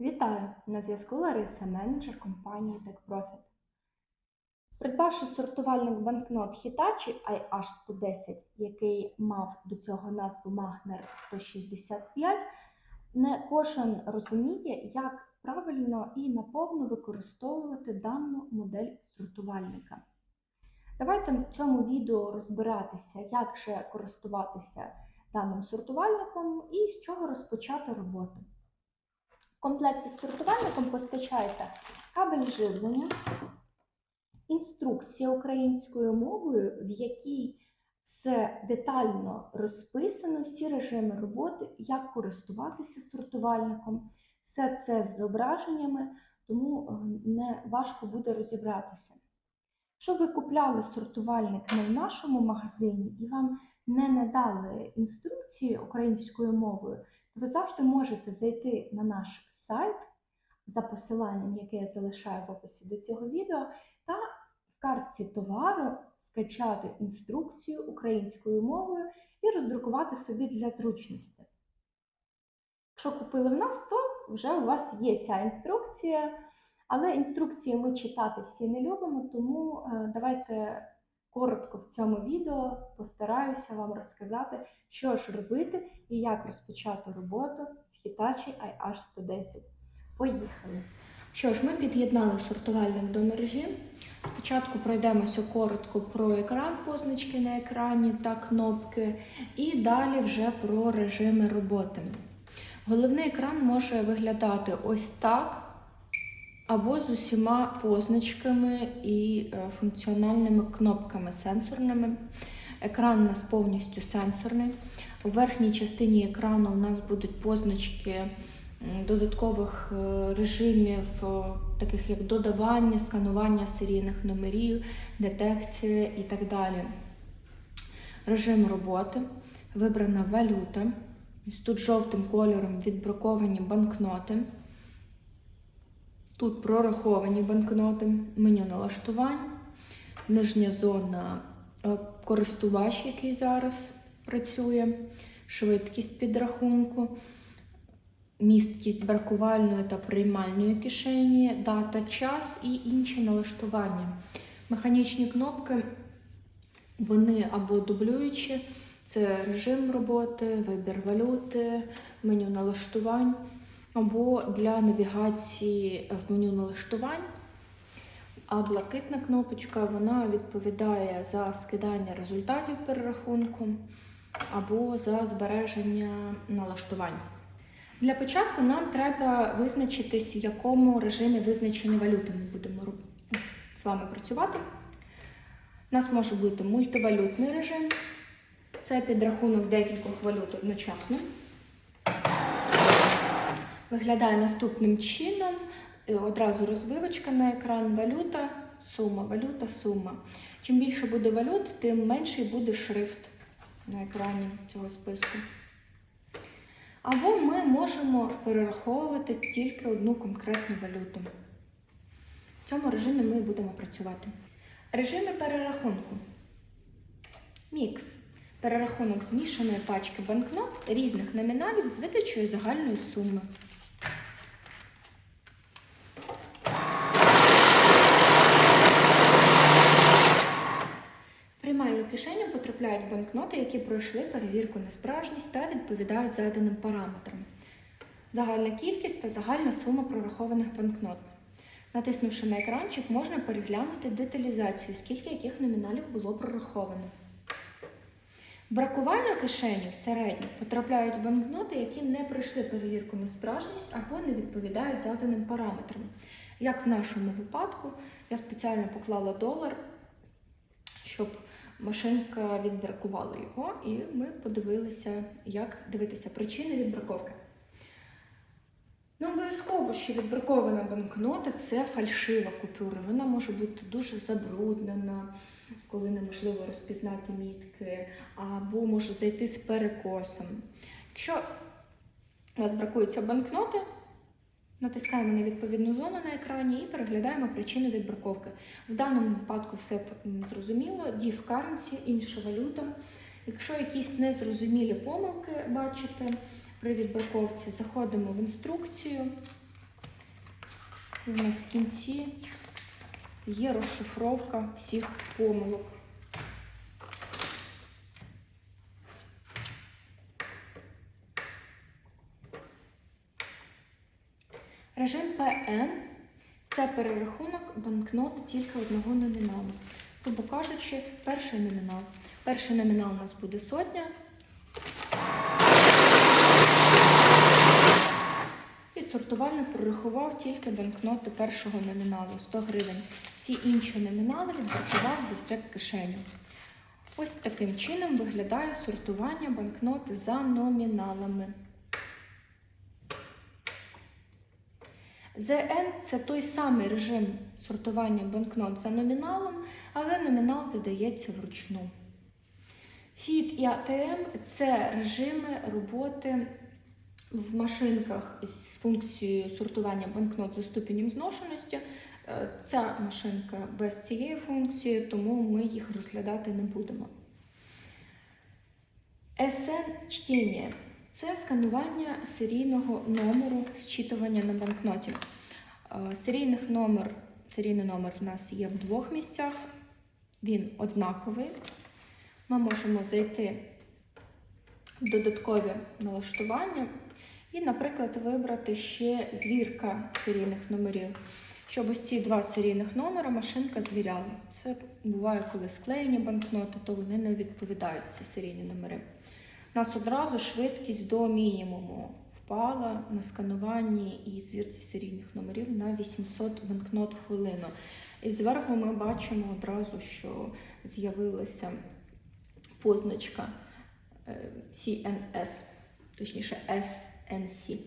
Вітаю! На зв'язку Лариса, менеджер компанії TechProfit. Придбавши сортувальник банкнот Hitachi IH110, який мав до цього назву Magner 165, не кожен розуміє, як правильно і наповну використовувати дану модель сортувальника. Давайте в цьому відео розбиратися, як же користуватися даним сортувальником і з чого розпочати роботу. Комплекті з сортувальником постачається кабель живлення, інструкція українською мовою, в якій все детально розписано, всі режими роботи, як користуватися сортувальником. Все це з зображеннями, тому е, не важко буде розібратися. Якщо ви купляли сортувальник не в нашому магазині і вам не надали інструкції українською мовою, то ви завжди можете зайти на наш сайт за посиланням, яке я залишаю в описі до цього відео, та в картці товару скачати інструкцію українською мовою і роздрукувати собі для зручності. Якщо купили в нас, то вже у вас є ця інструкція, але інструкції ми читати всі не любимо, тому е, давайте коротко в цьому відео постараюся вам розказати, що ж робити і як розпочати роботу Hitachi IH110. Поїхали! Що ж, ми під'єднали сортувальник до мережі. Спочатку пройдемося коротко про екран, позначки на екрані та кнопки, і далі вже про режими роботи. Головний екран може виглядати ось так, або з усіма позначками і е, функціональними кнопками сенсорними. Екран у нас повністю сенсорний. У верхній частині екрану у нас будуть позначки додаткових е, режимів, е, таких як додавання, сканування серійних номерів, детекція і так далі. Режим роботи, вибрана валюта. Ось тут жовтим кольором відбраковані банкноти. Тут прораховані банкноти, меню налаштувань, нижня зона користувач, який зараз працює, швидкість підрахунку, місткість бракувальної та приймальної кишені, дата, час і інші налаштування. Механічні кнопки, вони або дублюючі, це режим роботи, вибір валюти, меню налаштувань або для навігації в меню налаштувань. А блакитна кнопочка вона відповідає за скидання результатів перерахунку або за збереження налаштувань. Для початку нам треба визначитись, в якому режимі визначені валюти ми будемо з вами працювати. У нас може бути мультивалютний режим, це підрахунок декількох валют одночасно виглядає наступним чином. Е, Одразу розвивочка на екран, валюта, сума, валюта, сума. Чим більше буде валют, тим менший буде шрифт на екрані цього списку. Або ми можемо перераховувати тільки одну конкретну валюту. В цьому режимі ми будемо працювати. Режими перерахунку. Мікс. Перерахунок змішаної пачки банкнот різних номіналів з видачею загальної суми. В приймальну потрапляють банкноти, які пройшли перевірку на справжність та відповідають заданим параметрам. Загальна кількість та загальна сума прорахованих банкнот. Натиснувши на екранчик, можна переглянути деталізацію, скільки яких номіналів було прораховано. Бракувальну кишеню середньо потрапляють банкноти, які не пройшли перевірку на справжність або не відповідають заданим параметрам. Як в нашому випадку, я спеціально поклала долар, щоб машинка відбракувала його, і ми подивилися, як дивитися причини відбраковки. Ну, обов'язково, що відбракована банкнота це фальшива купюра. Вона може бути дуже забруднена, коли неможливо розпізнати мітки, або може зайти з перекосом. Якщо у вас бракуються банкноти, натискаємо на відповідну зону на екрані і переглядаємо причину відбраковки. В даному випадку все зрозуміло, DIV currency, інша валюта. Якщо якісь незрозумілі помилки бачите при відбраковці, заходимо в інструкцію, І у нас в кінці є розшифровка всіх помилок. Режим ПН це перерахунок банкнот тільки одного номіналу. Тобто кажучи, перший номінал. Перший номінал у нас буде сотня. І сортувальник прорахував тільки банкноти першого номіналу 100 гривень. Всі інші номінали відрахував в кишеню. Ось таким чином виглядає сортування банкноти за номіналами. ЗН це той самий режим сортування банкнот за номіналом, але номінал задається вручну. ФІД і АТМ це режими роботи в машинках з функцією сортування банкнот за ступенем зношеності. Е, Ця машинка без цієї функції, тому ми їх розглядати не будемо. СН чтіння це сканування серійного номеру зчитування на банкноті. Е, Серійних номер, серійний номер в нас є в двох місцях, він однаковий. Ми можемо зайти в додаткові налаштування і, наприклад, вибрати ще звірка серійних номерів. Щоб ось ці два серійних номера машинка звіряла. Це буває, коли склеєні банкноти, то вони не відповідають ці серійні номери. У нас одразу швидкість до мінімуму впала на скануванні і звірці серійних номерів на 800 банкнот в хвилину. І зверху ми бачимо одразу, що з'явилася позначка е, CNS, точніше SNC.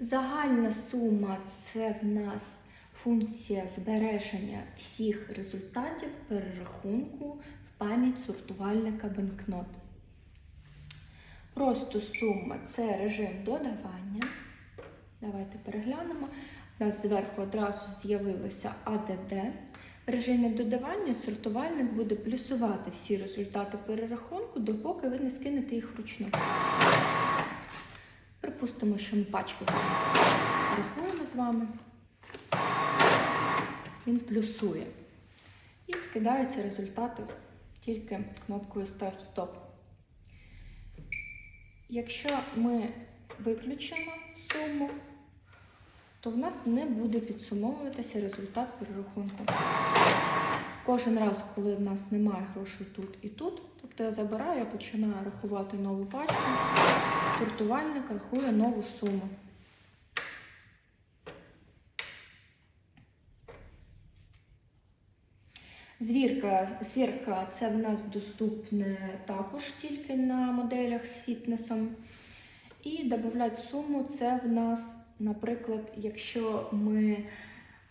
Загальна сума це в нас функція збереження всіх результатів перерахунку в пам'ять сортувальника банкнот. Просто сума це режим додавання. Давайте переглянемо. У нас зверху одразу з'явилося АДД. В режимі додавання сортувальник буде плюсувати всі результати перерахунку, допоки ви не скинете їх вручну. Припустимо, що ми пачки зараз рахуємо з вами. Він плюсує. І скидаються результати тільки кнопкою Старт-Стоп. Якщо ми виключимо суму, то в нас не буде підсумовуватися результат перерахунку. Кожен раз, коли в нас немає грошей тут і тут, тобто я забираю, я починаю рахувати нову пачку, сортувальник рахує нову суму. Звірка, звірка це в нас доступне також тільки на моделях з фітнесом. І додати суму це в нас, наприклад, якщо ми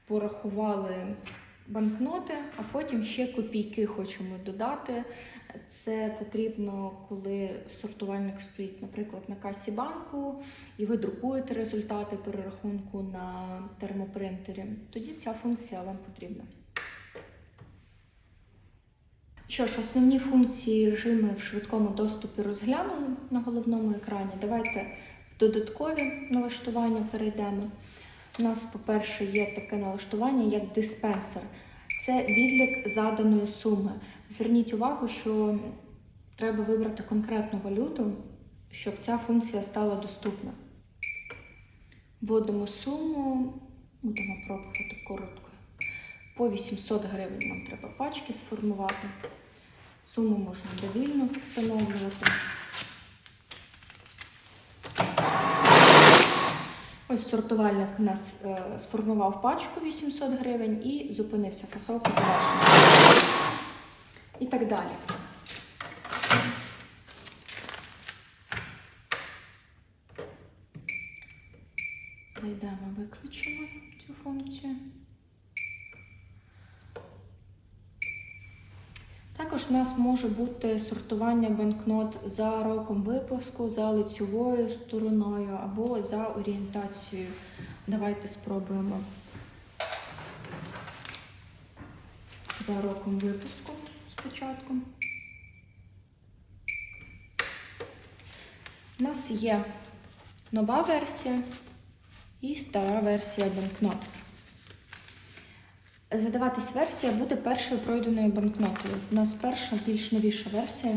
порахували банкноти, а потім ще копійки хочемо додати. Це потрібно, коли сортувальник стоїть, наприклад, на касі банку, і ви друкуєте результати перерахунку на термопринтері. Тоді ця функція вам потрібна. Що ж, основні функції режими в швидкому доступі розглянули на головному екрані. Давайте в додаткові налаштування перейдемо. У нас, по-перше, є таке налаштування, як диспенсер. Це відлік заданої суми. Зверніть увагу, що треба вибрати конкретну валюту, щоб ця функція стала доступна. Вводимо суму, будемо пробувати коротко. По 800 гривень нам треба пачки сформувати. Суму можна довільно встановлювати. Ось сортувальник у нас е, сформував пачку 800 гривень і зупинився. Касовка завершена. І так далі. Зайдемо, виключимо цю функцію. Також у нас може бути сортування банкнот за роком випуску, за лицьовою стороною або за орієнтацією. Давайте спробуємо за роком випуску спочатку. У нас є нова версія і стара версія банкнот. Задаватись версія буде першою пройденою банкнотою. У нас перша більш новіша версія.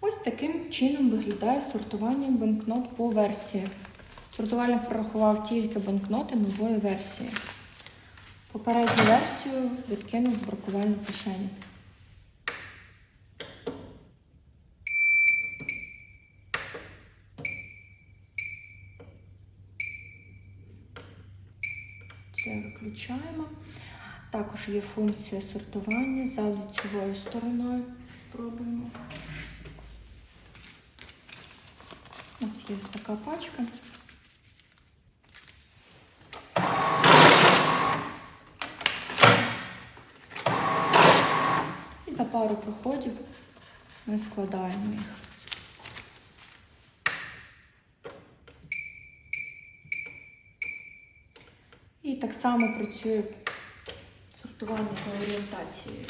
Ось таким чином виглядає сортування банкнот по версії. Сортувальник прорахував тільки банкноти нової версії. Попередню версію відкинув в бракувальну кишеню. Це виключаємо. Також є функція сортування за лицевою стороною. Спробуємо. Нас є ось така пачка. І за пару проходів ми складаємо їх. Так само працює сортування за орієнтацією.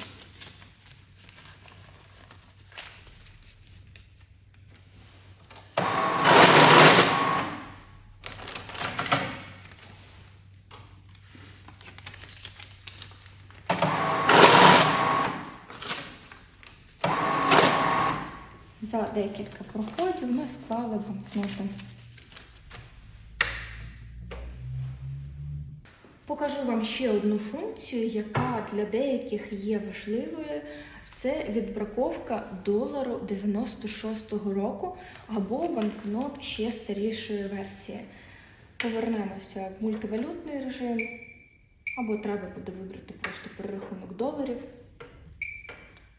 За декілька проходів ми склали банкноти. Покажу вам ще одну функцію, яка для деяких є важливою. Це відбраковка долару 96-го року або банкнот ще старішої версії. Повернемося в мультивалютний режим, або треба буде вибрати просто перерахунок доларів.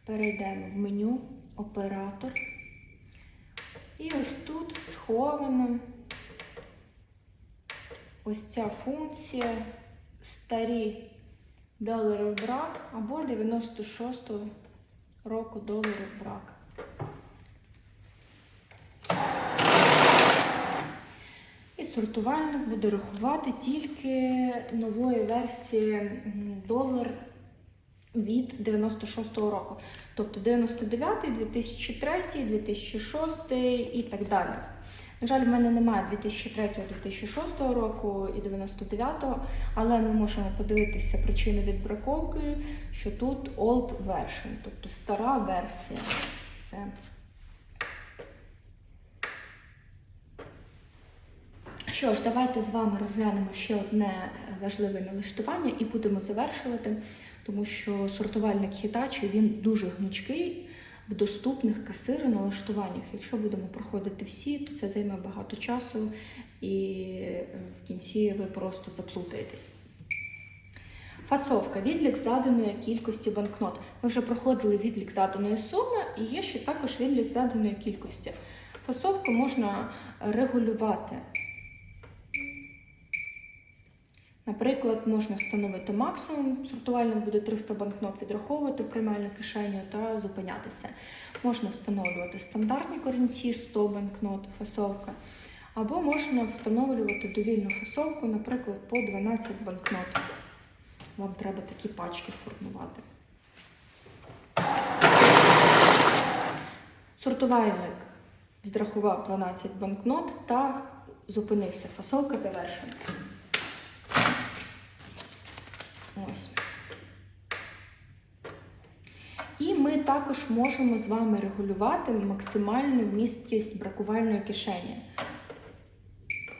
Перейдемо в меню Оператор. І ось тут сховано ось ця функція старі долари в брак або 96 року долари в брак. І сортувальник буде рахувати тільки нової версії долар від 96-го року. Тобто 99, 2003, 2006 і так далі. На жаль, в мене немає 2003-2006 року і 99-го, але ми можемо подивитися причину відбраковки, що тут old version, тобто стара версія. Все. Що ж, давайте з вами розглянемо ще одне важливе налаштування і будемо завершувати, тому що сортувальник Hitachi він дуже гнучкий в доступних касиру налаштуваннях. Якщо будемо проходити всі, то це займе багато часу і е, в кінці ви просто заплутаєтесь. Фасовка відлік заданої кількості банкнот. Ми вже проходили відлік заданої суми і є ще також відлік заданої кількості. Фасовку можна регулювати. Наприклад, можна встановити максимум, сортувальник буде 300 банкнот відраховувати в приймальну кишеню та зупинятися. Можна встановлювати стандартні корінці 100 банкнот, фасовка. Або можна встановлювати довільну фасовку, наприклад, по 12 банкнот. Вам треба такі пачки формувати. Сортувальник відрахував 12 банкнот та зупинився. Фасовка завершена. Ось. І ми також можемо з вами регулювати максимальну місткість бракувальної кишені.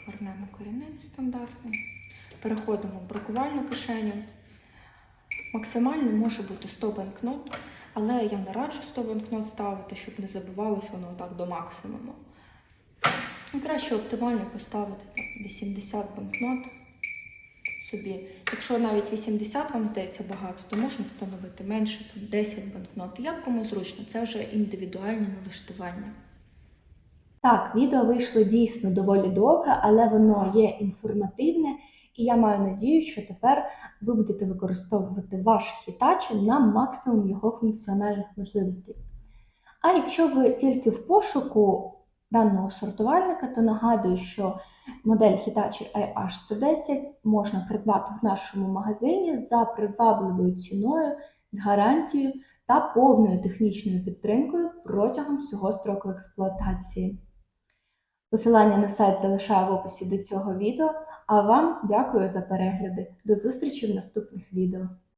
Вернемо корінець стандартний. Переходимо в бракувальну кишеню. Максимально може бути 100 банкнот, але я не раджу 100 банкнот ставити, щоб не забивалось воно так до максимуму. Краще оптимально поставити 80 банкнот собі. Якщо навіть 80 вам здається багато, то можна встановити менше, там 10 банкнот. Як кому зручно, це вже індивідуальні налаштування. Так, відео вийшло дійсно доволі довге, але воно є інформативне, і я маю надію, що тепер ви будете використовувати ваш Hitachi на максимум його функціональних можливостей. А якщо ви тільки в пошуку даного сортувальника, то нагадую, що модель Hitachi IH110 можна придбати в нашому магазині за привабливою ціною з гарантією та повною технічною підтримкою протягом всього строку експлуатації. Посилання на сайт залишаю в описі до цього відео, а вам дякую за перегляди. До зустрічі в наступних відео.